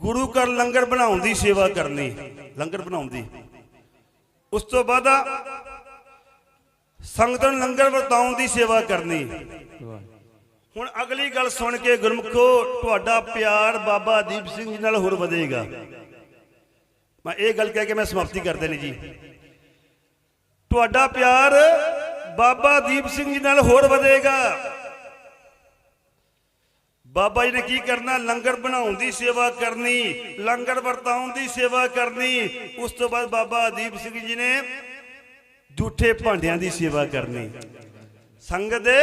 ਗੁਰੂ ਘਰ ਲੰਗਰ ਬਣਾਉਣ ਦੀ ਸੇਵਾ ਕਰਨੀ, ਲੰਗਰ ਬਣਾਉਣ ਦੀ। ਉਸ ਤੋਂ ਬਾਅਦ ਸੰਗਤ ਨੂੰ ਲੰਗਰ ਵਰਤਾਉਣ ਦੀ ਸੇਵਾ ਕਰਨੀ। ਹੁਣ ਅਗਲੀ ਗੱਲ ਸੁਣ ਕੇ ਗੁਰਮੁਖੋ, ਤੁਹਾਡਾ ਪਿਆਰ ਬਾਬਾ ਦੀਪ ਸਿੰਘ ਜੀ ਨਾਲ ਹੋਰ ਵਧੇਗਾ। ਮੈਂ ਇਹ ਗੱਲ ਕਹਿ ਕੇ ਮੈਂ ਸਮਾਪਤੀ ਕਰ ਦੇਣੀ ਜੀ। ਤੁਹਾਡਾ ਪਿਆਰ ਬਾਬਾ ਦੀਪ ਸਿੰਘ ਜੀ ਨਾਲ ਹੋਰ ਵਧੇਗਾ। ਬਾਬਾ ਜੀ ਨੇ ਕੀ ਕਰਨਾ? ਲੰਗਰ ਬਣਾਉਣ ਦੀ ਸੇਵਾ ਕਰਨੀ, ਲੰਗਰ ਵਰਤਾਉਣ ਦੀ ਸੇਵਾ ਕਰਨੀ। ਉਸ ਤੋਂ ਬਾਅਦ ਬਾਬਾ ਦੀਪ ਸਿੰਘ ਜੀ ਨੇ ਝੂਠੇ ਭਾਂਡਿਆਂ ਦੀ ਸੇਵਾ ਕਰਨੀ। ਸੰਗਤ ਦੇ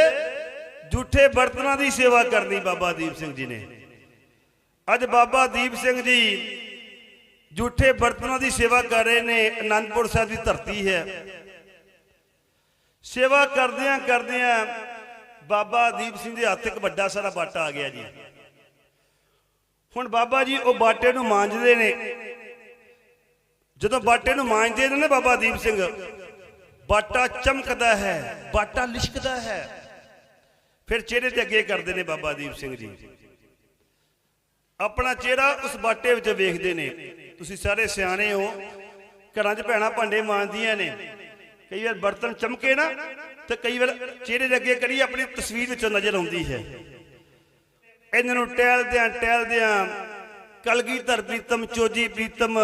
ਝੂਠੇ ਬਰਤਨਾਂ ਦੀ ਸੇਵਾ ਕਰਨੀ ਬਾਬਾ ਦੀਪ ਸਿੰਘ ਜੀ ਨੇ। ਅੱਜ ਬਾਬਾ ਦੀਪ ਸਿੰਘ ਜੀ ਝੂਠੇ ਬਰਤਨਾਂ ਦੀ ਸੇਵਾ ਕਰ ਰਹੇ ਨੇ। ਅਨੰਦਪੁਰ ਸਾਹਿਬ ਦੀ ਧਰਤੀ ਹੈ। ਸੇਵਾ ਕਰਦਿਆਂ ਕਰਦਿਆਂ ਬਾਬਾ ਦੀਪ ਸਿੰਘ ਦੇ ਹੱਥ ਇੱਕ ਵੱਡਾ ਸਾਰਾ ਬਾਟਾ ਆ ਗਿਆ ਜੀ। ਹੁਣ ਬਾਬਾ ਜੀ, ਉਹ ਬਾਟੇ ਨੂੰ ਮਾਂਜਦੇ ਨੇ। ਜਦੋਂ ਬਾਟੇ ਨੂੰ ਮਾਂਜਦੇ ਨੇ ਨਾ ਬਾਬਾ ਦੀਪ ਸਿੰਘ, ਬਾਟਾ ਚਮਕਦਾ ਹੈ, ਬਾਟਾ ਲਿਸ਼ਕਦਾ ਹੈ। ਫਿਰ ਚਿਹਰੇ ਤੇ ਅੱਗੇ ਕਰਦੇ ਨੇ ਬਾਬਾ ਦੀਪ ਸਿੰਘ ਜੀ। ਆਪਣਾ ਚਿਹਰਾ ਉਸ ਬਾਟੇ ਵਿੱਚ ਵੇਖਦੇ ਨੇ। ਤੁਸੀਂ ਸਾਰੇ ਸਿਆਣੇ ਹੋ। ਘਰਾਂ 'ਚ ਭੈਣਾਂ ਭਾਂਡੇ ਮਾਂਜਦੀਆਂ ਨੇ। ਕਈ ਵਾਰ ਬਰਤਨ ਚਮਕੇ ਨਾ। ਤੇ ਕਈ ਵਾਰ ਚਿਹਰੇ ਦੇ ਅੱਗੇ ਕਰੀ ਆਪਣੀ ਤਸਵੀਰ ਵਿੱਚੋਂ ਨਜ਼ਰ ਆਉਂਦੀ ਹੈ। ਇਹਨਾਂ ਨੂੰ ਟਹਿਲਦਿਆਂ ਟਹਿਲਦਿਆਂ ਕਲਗੀਧਰ ਪ੍ਰੀਤਮ, ਚੋਜੀ ਪ੍ਰੀਤਮ,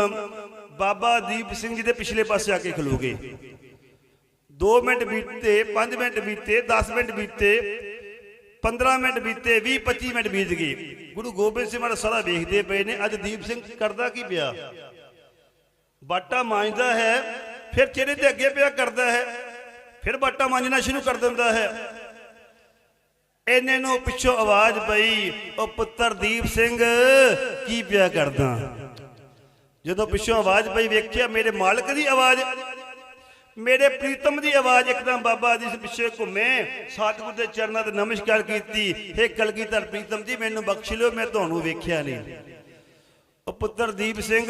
ਬਾਬਾ ਦੀਪ ਸਿੰਘ ਜੀ ਦੇ ਪਿਛਲੇ ਪਾਸੇ ਆ ਕੇ ਖਲੋਗੇ 2 ਮਿੰਟ ਬੀਤੇ 5 ਮਿੰਟ ਬੀਤੇ 10 ਮਿੰਟ ਬੀਤੇ 15 ਮਿੰਟ ਬੀਤੇ 20 25 ਮਿੰਟ ਬੀਤ ਗਏ। ਗੁਰੂ ਗੋਬਿੰਦ ਸਿੰਘ ਮਹਾਰਾਜ ਸਾਰਾ ਵੇਖਦੇ ਪਏ ਨੇ, ਅੱਜ ਦੀਪ ਸਿੰਘ ਕਰਦਾ ਕੀ ਪਿਆ? ਬਾਟਾ ਮਾਂਜਦਾ ਹੈ, ਫਿਰ ਚਿਹਰੇ ਤੇ ਅੱਗੇ ਪਿਆ ਕਰਦਾ ਹੈ। ਫਿਰ ਬਾਟਾ ਮਾਂਜਣਾ ਸ਼ੁਰੂ ਕਰ ਦਿੰਦਾ ਹੈ। ਇਹਨੇ ਨੂੰ ਪਿੱਛੋਂ ਆਵਾਜ਼ ਪਈ ਉਹ ਪੁੱਤਰ ਦੀਪ ਸਿੰਘ, ਕੀ ਪਿਆ ਕਰਦਾ? ਜਦੋਂ ਪਿੱਛੋਂ ਆਵਾਜ਼ ਪਈ, ਵੇਖਿਆ ਮੇਰੇ ਮਾਲਕ ਦੀ ਆਵਾਜ਼, ਮੇਰੇ ਪ੍ਰੀਤਮ ਦੀ ਆਵਾਜ਼ ਇੱਕਦਮ ਬਾਬਾ ਜੀ ਪਿੱਛੇ ਘੁੰਮੇ। ਸਤਿਗੁਰ ਦੇ ਚਰਨਾਂ ਤੇ ਨਮਸਕਾਰ ਕੀਤੀ, ਹੇ ਕਲਗੀਧਰ ਪ੍ਰੀਤਮ ਜੀ, ਮੈਨੂੰ ਬਖਸ਼ ਲਿਓ, ਮੈਂ ਤੁਹਾਨੂੰ ਵੇਖਿਆ ਨਹੀਂ। ਉਹ ਪੁੱਤਰ ਦੀਪ ਸਿੰਘ,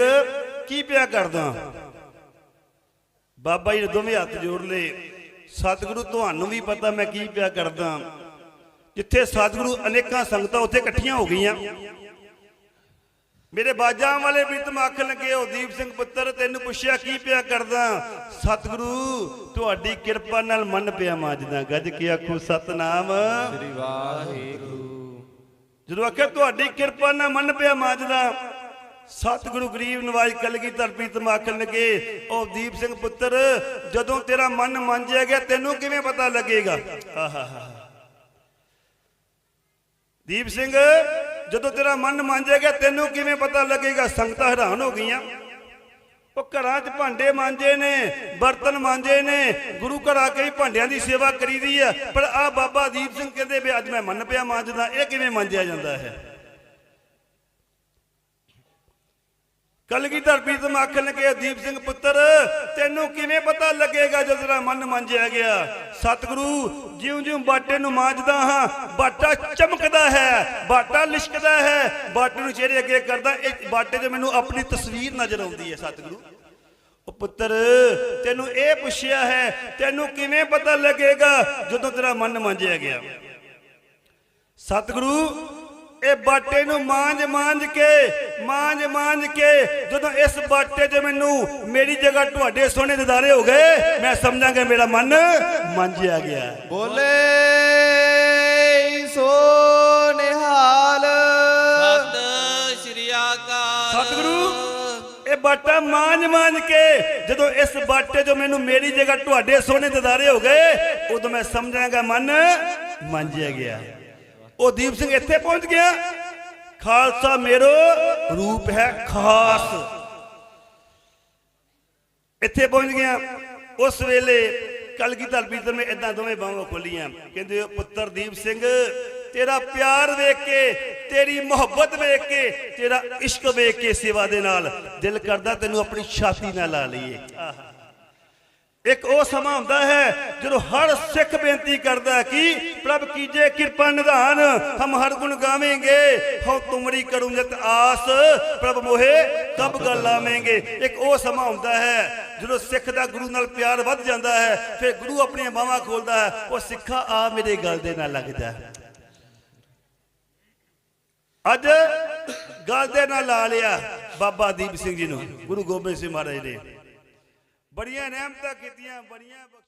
ਕੀ ਪਿਆ ਕਰਦਾ? ਬਾਬਾ ਜੀ ਨੇ ਦੋਵੇਂ ਹੱਥ ਜੋੜ ਲਏ। ਸਤਿਗੁਰੂ ਤੁਹਾਨੂੰ ਵੀ ਪਤਾ ਮੈਂ ਕੀ ਪਿਆ ਕਰਦਾ। ਜਿੱਥੇ ਸਤਿਗੁਰੂ ਅਨੇਕਾਂ ਸੰਗਤਾਂ ਉੱਥੇ ਇਕੱਠੀਆਂ ਹੋ ਗਈਆਂ। ਮੇਰੇ ਬਾਜਾਂ ਵਾਲੇ ਵੀ ਤੁਮ ਅੱਖ ਲੱਗੇ ਹੋ ਦੀਪ ਸਿੰਘ ਪੁੱਤਰ ਤੈਨੂੰ ਪੁੱਛਿਆ ਕੀ ਪਿਆ ਕਰਦਾ? ਸਤਿਗੁਰੂ ਤੁਹਾਡੀ ਕਿਰਪਾ ਨਾਲ ਮਨ ਪਿਆ ਮਾਜਦਾ ਗੱਜ ਕੇ ਆਖੋ ਸਤਨਾਮ। ਸ੍ਰੀ ਵਾਹਿਗੁਰੂ। ਜਦੋਂ ਆਖਿਆ ਤੁਹਾਡੀ ਕਿਰਪਾ ਨਾਲ ਮਨ ਪਿਆ ਮਾਜਦਾ। ਸਤਿਗੁਰੂ ਗਰੀਬ ਨਵਾਜ ਕਲਗੀ ਧਰਤੀ ਤਮਾਕਲ ਲਗੇ, ਉਹ ਦੀਪ ਸਿੰਘ ਪੁੱਤਰ, ਜਦੋਂ ਤੇਰਾ ਮਨ ਮੰਜਿਆ ਗਿਆ, ਤੈਨੂੰ ਕਿਵੇਂ ਪਤਾ ਲੱਗੇਗਾ? ਆਹਾਹਾ ਦੀਪ ਸਿੰਘ, ਜਦੋਂ ਤੇਰਾ ਮਨ ਮੰਜਿਆ ਗਿਆ, ਤੈਨੂੰ ਕਿਵੇਂ ਪਤਾ ਲੱਗੇਗਾ? ਸੰਗਤਾਂ ਹੈਰਾਨ ਹੋ ਗਈਆਂ। ਉਹ ਘਰਾਂ 'ਚ ਭਾਂਡੇ ਮਾਂਜੇ ਨੇ, ਬਰਤਨ ਮਾਂਜੇ ਨੇ, ਗੁਰੂ ਘਰ ਆ ਕੇ ਵੀ ਭਾਂਡਿਆਂ ਦੀ ਸੇਵਾ ਕਰੀਦੀ ਆ ਪਰ ਆ ਬਾਬਾ ਦੀਪ ਸਿੰਘ ਕਹਿੰਦੇ ਵੀ, ਅੱਜ ਮੈਂ ਮੰਨ ਪਿਆ ਮਾਂਜਦਾ, ਇਹ ਕਿਵੇਂ ਮਾਂਜਿਆ ਜਾਂਦਾ ਹੈ? ਕਲਗੀਧਰ ਪ੍ਰੀਤਮ ਆਖਣ ਲੱਗੇ ਦੀਪ ਸਿੰਘ ਪੁੱਤਰ, ਤੈਨੂੰ ਕਿਵੇਂ ਪਤਾ ਲੱਗੇਗਾ ਜਦੋਂ ਤੇਰਾ ਮਨ ਮੰਜਿਆ ਗਿਆ? ਸਤਿਗੁਰੂ, ਜਿਉਂ-ਜਿਉਂ ਬਾਟੇ ਨੂੰ ਮਾਂਜਦਾ ਹਾਂ, ਬਾਟਾ ਚਮਕਦਾ ਹੈ, ਬਾਟਾ ਲਿਸ਼ਕਦਾ ਹੈ, ਬਾਟੇ ਨੂੰ ਚਿਹਰੇ ਅੱਗੇ ਕਰਦਾ, ਇਹ ਬਾਟੇ 'ਚ ਮੈਨੂੰ ਆਪਣੀ ਤਸਵੀਰ ਨਜ਼ਰ ਆਉਂਦੀ ਹੈ, ਸਤਿਗੁਰੂ। ਉਹ ਪੁੱਤਰ, ਤੈਨੂੰ ਇਹ ਪੁੱਛਿਆ ਹੈ, ਤੈਨੂੰ ਕਿਵੇਂ ਪਤਾ ਲੱਗੇਗਾ ਜਦੋਂ ਤੇਰਾ ਮਨ ਮੰਜਿਆ ਗਿਆ? ਸਤਿਗੁਰੂ ਇਹ ਬਾਟੇ ਨੂੰ ਮਾਂਜ ਮਾਂਜ ਕੇ ਮਾਂਜ ਮਾਂਜ ਕੇ ਜਦੋਂ ਇਸ ਬਾਟੇ 'ਚ ਮੈਨੂੰ ਮੇਰੀ ਜਗ੍ਹਾ ਤੁਹਾਡੇ ਸੋਹਣੇ ਦਿਦਾਰੇ ਹੋ ਗਏ ਮੈਂ ਸਮਝਾਂਗਾ ਮੇਰਾ ਮਨ ਮੰਜਿਆ ਗਿਆ। ਬੋਲੇ ਸੋ ਨਿਹਾਲ। ਸਤਿ ਸ਼੍ਰੀ ਅਕਾਲ। ਸਤਿਗੁਰੂ ਇਹ ਬਾਟਾ ਮਾਂਜ ਮਾਂਜ ਕੇ ਜਦੋਂ ਇਸ ਬਾਟੇ 'ਚ ਮੈਨੂੰ ਮੇਰੀ ਜਗ੍ਹਾ ਤੁਹਾਡੇ ਸੋਹਣੇ ਦਿਦਾਰੇ ਹੋ ਗਏ ਉਦੋਂ ਮੈਂ ਸਮਝਾਂਗਾ ਮਨ ਮੰਜਿਆ ਗਿਆ। ਉਹ ਦੀਪ ਸਿੰਘ ਇੱਥੇ ਪਹੁੰਚ ਗਿਆ। ਖਾਲਸਾ ਮੇਰੋ ਰੂਪ ਹੈ ਖਾਸ। ਇੱਥੇ ਪਹੁੰਚ ਗਿਆ। ਉਸ ਵੇਲੇ ਕਲਗੀਧਰ ਪੀਤਰ ਨੇ ਇਦਾਂ ਦੋਵੇਂ ਬਾਹਾਂ ਖੋਲੀਆਂ। ਕਹਿੰਦੇ, ਪੁੱਤਰ ਦੀਪ ਸਿੰਘ, ਤੇਰਾ ਪਿਆਰ ਵੇਖ ਕੇ, ਤੇਰੀ ਮੁਹੱਬਤ ਵੇਖ ਕੇ, ਤੇਰਾ ਇਸ਼ਕ ਵੇਖ ਕੇ ਸੇਵਾ ਦੇ ਨਾਲ ਦਿਲ ਕਰਦਾ ਤੈਨੂੰ ਆਪਣੀ ਛਾਤੀ ਨਾਲ ਲਾ ਲਈਏ। ਆਹਾ ਇੱਕ ਉਹ ਸਮਾਂ ਹੁੰਦਾ ਹੈ ਜਦੋਂ ਹਰ ਸਿੱਖ ਬੇਨਤੀ ਕਰਦਾ ਕਿ ਪ੍ਰਭ ਕੀਜੇ ਕਿਰਪਾ ਨਿਧਾਨ, ਹਮ ਹਰ ਗੁਣ ਗਾਵੇਂਗੇ। ਹਉ ਤੁਮਰੀ ਕਰੂੰ ਜਤ ਆਸ, ਪ੍ਰਭ ਮੋਹੇ ਕਬ ਗੱਲ ਆਵੇਂਗੇ। ਇੱਕ ਉਹ ਸਮਾਂ ਹੁੰਦਾ ਹੈ ਜਦੋਂ ਸਿੱਖ ਦਾ ਗੁਰੂ ਨਾਲ ਪਿਆਰ ਵੱਧ ਜਾਂਦਾ ਹੈ, ਫਿਰ ਗੁਰੂ ਆਪਣੀਆਂ ਬਾਹਾਂ ਖੋਲਦਾ ਹੈ, ਉਹ ਸਿੱਖਾ ਆ ਮੇਰੇ ਗੱਲ ਦੇ ਨਾਲ ਲੱਗਦਾ ਅੱਜ ਗੱਲ ਦੇ ਨਾਲ ਲਾ ਲਿਆ ਬਾਬਾ ਦੀਪ ਸਿੰਘ ਜੀ ਨੂੰ, ਗੁਰੂ ਗੋਬਿੰਦ ਸਿੰਘ ਮਹਾਰਾਜ ਨੇ। ਬੜੀਆਂ ਰਹਿਮਤਾਂ ਕੀਤੀਆਂ ਬੜੀਆਂ ਬਖਸ਼-